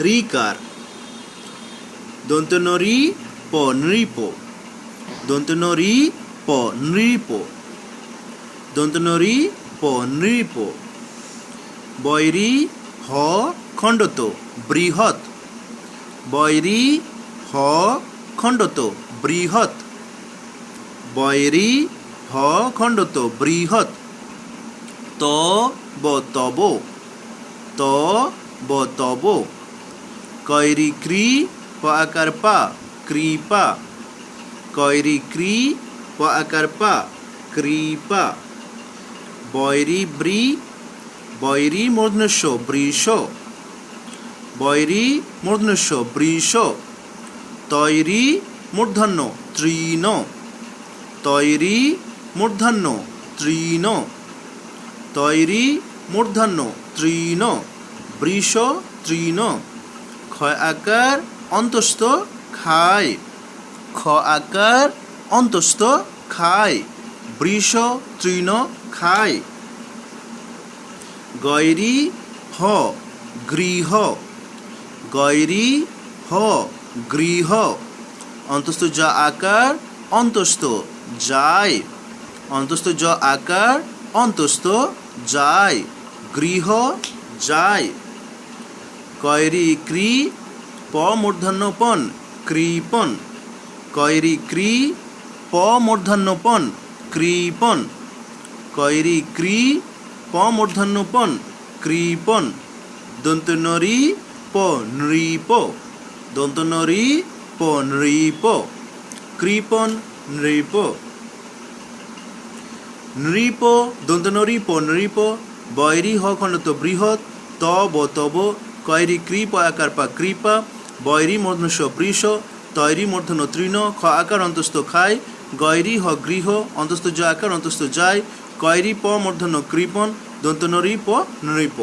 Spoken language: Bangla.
রিকার দন্তনরি প নৃপ দন্তনরি প নৃপ দন্তনরি প নৃপ বৈরি হ খণ্ডত বৃহৎ বৈরি হ খণ্ডত বৃহৎ বৈরি হ খণ্ডত বৃহৎ ত ব তব ত ব তব কৈরি ক্রি প আকার পা কৃপা কৈরি ক্রি প আকার পা কৃপা বৈরি ব্রি বৈরি মূর্ধন্যস্য বৃষ বৈরি মূর্ধন্যস্য বৃষ তৈরি মূর্ধন্য তৃণ তৈরি মূর্ধন্য তৃণ তৈরি মূর্ধন্য তৃণ বৃষ তৃণ ক্ষয় আকার অন্তস্থ খায়। খ আকার অন্তস্থ খায়। বৃষ তৃণ খায়। গৈরি হ, গৃহ। গৈরি হ, গৃহ। অন্তস্থ জ আকার অন্তস্থ যায়। অন্তস্থ জ আকার অন্তস্থ যায়। গৃহ যায়। কয়রি ক্রি প মূর্ধন্য পন কৃপন। কয়রি ক্রি প মূর্ধন্য পন কৃপন। কয়রি ক্রি প মূর্ধন্য পন কৃপন দন্তনরি প নৃপ। দন্তনরি প নৃপ। কৃপন, নৃপ। নৃপ দন্তনরি প নৃপ। বৈরি হ খণ্ডত বৃহৎ। ত, ব, তব। কয়রি কৃপ আকার পা কৃপা বৈরি মধ্যস্ব পৃষ তৈরি মূর্ধন্য তৃণ, খ আকার অন্তস্থ খায় গৈরি হ গৃহ, অন্তস্থ জ আকার অন্তস্থ যায় কয়রি প মূর্ধন্য কৃপন দন্তনরি প নৃপ